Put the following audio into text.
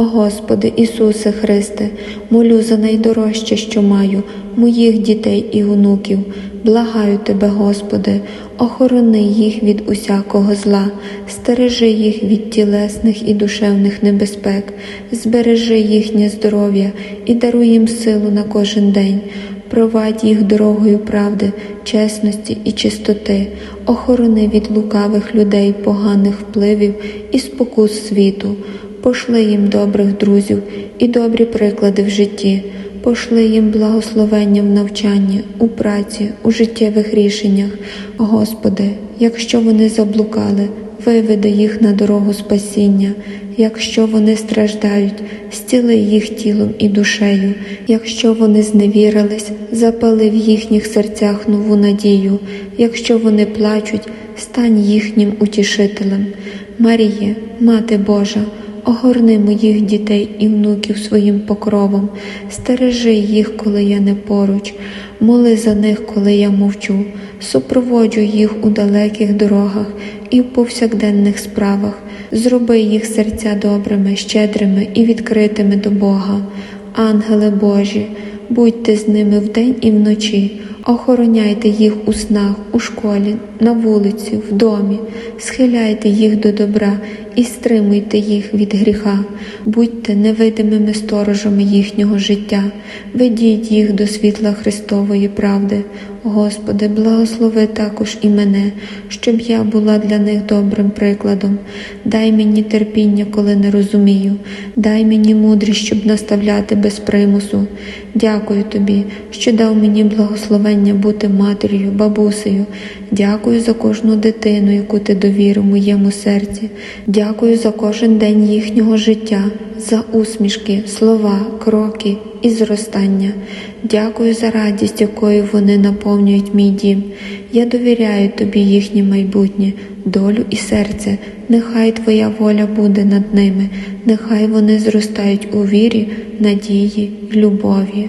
О Господи Ісусе Христе, молю за найдорожче, що маю, моїх дітей і онуків. Благаю Тебе, Господи, охорони їх від усякого зла, стережи їх від тілесних і душевних небезпек, збережи їхнє здоров'я і даруй їм силу на кожен день. Провадь їх дорогою правди, чесності і чистоти, охорони від лукавих людей, поганих впливів і спокус світу, пошли їм добрих друзів і добрі приклади в житті, пошли їм благословення в навчанні, у праці, у життєвих рішеннях. Господи, якщо вони заблукали, виведи їх на дорогу спасіння, якщо вони страждають, зціли їх тілом і душею, якщо вони зневірились, запали в їхніх серцях нову надію, якщо вони плачуть, стань їхнім утішителем. Маріє, Мати Божа, огорни моїх дітей і внуків своїм покровом, стережи їх, коли я не поруч, моли за них, коли я мовчу, супроводжу їх у далеких дорогах і в повсякденних справах, зроби їх серця добрими, щедрими і відкритими до Бога. Ангели Божі, будьте з ними вдень і вночі, охороняйте їх у снах, у школі, на вулиці, в домі, схиляйте їх до добра і стримуйте їх від гріха, будьте невидимими сторожами їхнього життя, ведіть їх до світла Христової правди. Господи, благослови також і мене, щоб я була для них добрим прикладом. Дай мені терпіння, коли не розумію, дай мені мудрість, щоб наставляти без примусу. Дякую тобі, що дав мені благословення бути матір'ю, бабусею. Дякую за кожну дитину, яку ти довірив моєму серці. Дякую за кожен день їхнього життя, за усмішки, слова, кроки і зростання. Дякую за радість, якою вони наповнюють мій дім. Я довіряю тобі їхнє майбутнє, долю і серце. Нехай Твоя воля буде над ними, нехай вони зростають у вірі, надії любові.